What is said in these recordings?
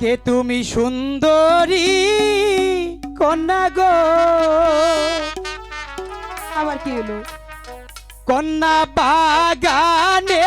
কে তুমি সুন্দরী? কন্যা গো। আবার কি হলো? কন্যা বাগানে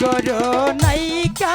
করো নাইকা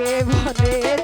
poder